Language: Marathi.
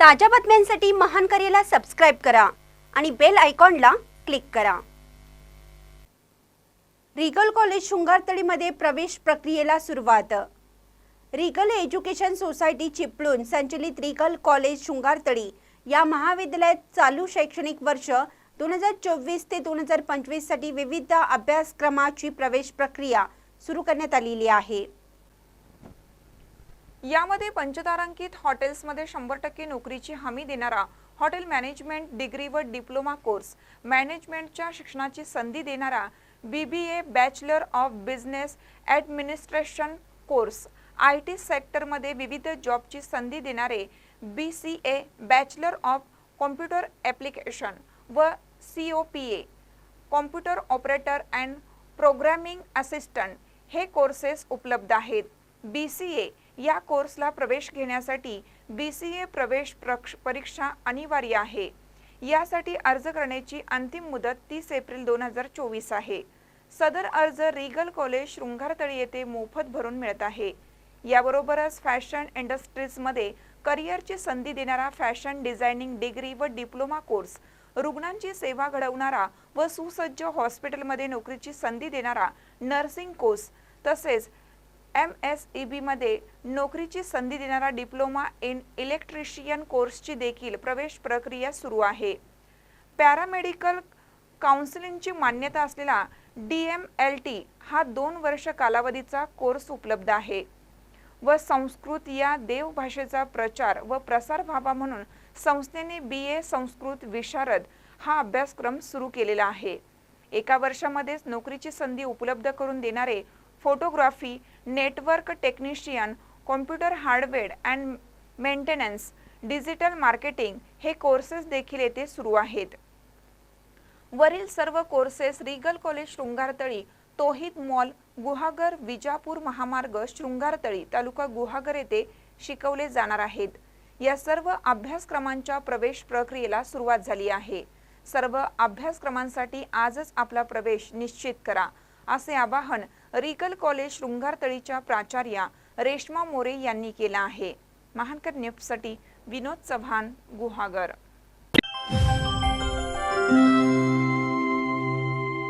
ताज्या बातम्यांसाठी महान करेला सबस्क्राईब करा आणि बेल आयकॉनला क्लिक करा. रिगल कॉलेज शृंगारतळीमध्ये प्रवेश प्रक्रियेला सुरुवात. रिगल एज्युकेशन सोसायटी चिपळूण संचलित रिगल कॉलेज शृंगारतळी या महाविद्यालयात चालू शैक्षणिक वर्ष दोन हजार चोवीस ते दोन हजार पंचवीससाठी विविध अभ्यासक्रमाची प्रवेश प्रक्रिया सुरू करण्यात आलेली आहे. यामध्ये पंचतारांकित हॉटेल्समध्ये शंभर टक्के नोकरीची हमी देणारा हॉटेल मॅनेजमेंट डिग्री व डिप्लोमा कोर्स मॅनेजमेंटच्या शिक्षणाची संधी देणारा B B A bachelor of business administration course I T सेक्टरमध्ये विविध जॉबची संधी देणारे B C A bachelor of computer application व C O P A computer operator and programming assistant हे कोर्सेस उपलब्ध आहेत. बी सी ए या कोर्सला प्रवेश घेण्यासाठी बी सी ए प्रवेश प्रक्ष परीक्षा अनिवार्य आहे. यासाठी अर्ज करण्याची अंतिम मुदत तीस एप्रिल दोन हजार चोवीस आहे. सदर अर्ज रिगल कॉलेज शृंगारतळी येथे मोफत भरून मिळत आहे. याबरोबरच फॅशन इंडस्ट्रीजमध्ये करिअरची संधी देणारा फॅशन डिझायनिंग डिग्री व डिप्लोमा कोर्स रुग्णांची सेवा घडवणारा व सुसज्ज हॉस्पिटलमध्ये नोकरीची संधी देणारा नर्सिंग कोर्स तसेच एम एस ई बीमध्ये नोकरीची संधी देणारा डिप्लोमा इन इलेक्ट्रिशियन कोर्सची देखील प्रवेश प्रक्रिया सुरू आहे. पॅरामेडिकल काउन्सिलिंगची मान्यता असलेला डी एम एल टी हा दोन वर्ष कालावधीचा कोर्स उपलब्ध आहे व संस्कृत या देवभाषेचा प्रचार व प्रसार व्हावा म्हणून संस्थेने बी ए संस्कृत विशारद हा अभ्यासक्रम सुरू केलेला आहे. एका वर्षामध्येच नोकरीची संधी उपलब्ध करून देणारे photography network technician computer hardware and maintenance digital marketing हे कोर्सेस देखील येथे सुरू आहेत. वरील सर्व courses Regal college Shringartali Tohit mall Guhagar Vijapur महामार्ग शृंगारतळी तालुका गुहागर येथे शिकवले जाणार आहेत. या सर्व अभ्यासक्रमांच्या प्रवेश प्रक्रियेला सुरुवात झाली आहे. सर्व अभ्यासक्रमांसाठी आजच आपला प्रवेश निश्चित करा. असे आवाहन रिकल कॉलेज शृंगारतळीच्या प्राचार्या रेश्मा मोरे यांनी केला आहे. महानकर न्यूजसाठी विनोद चव्हाण गुहागर.